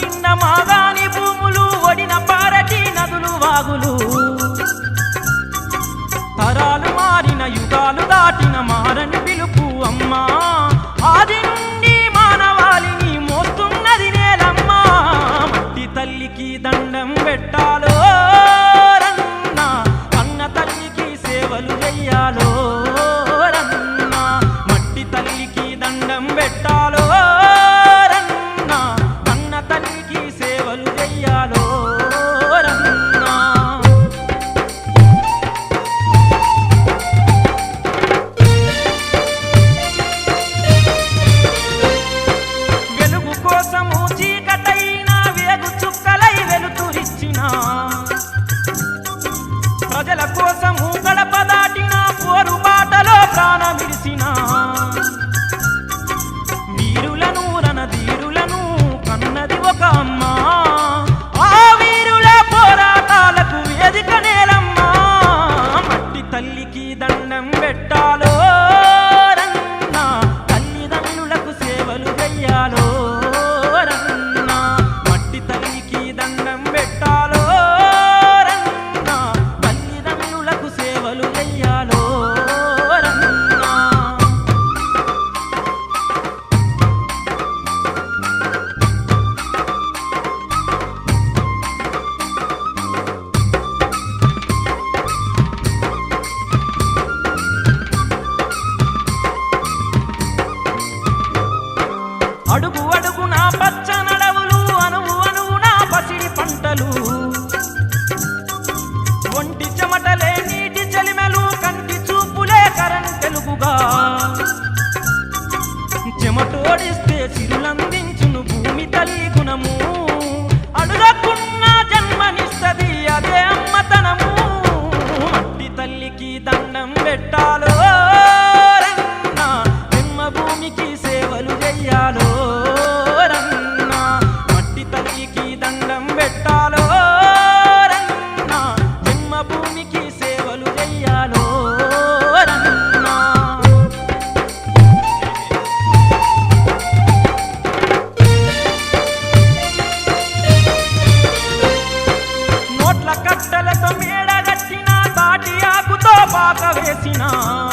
నిన్న మాగాని భూములు ఒడిన పారటి నదులు వాగులు. తరాలు మారిన యుగాలు దాటిన మారని కోసం గడప దాటిన పోరు బాటలో ప్రాణమిడిసిన చెమటోడిస్తే pra ver não.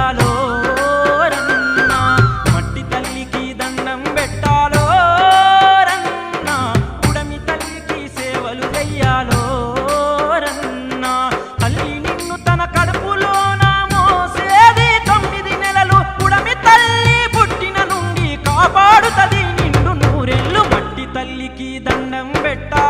పెట్టాలో మట్టి తల్లికి దండం పెట్టాలో తల్లికి సేవలు తన మోసేది తొమ్మిది నెలలు. కుడమి తల్లి పుట్టిన కాపాడుతుంది మట్టి తల్లికి దండం పెట్టాలి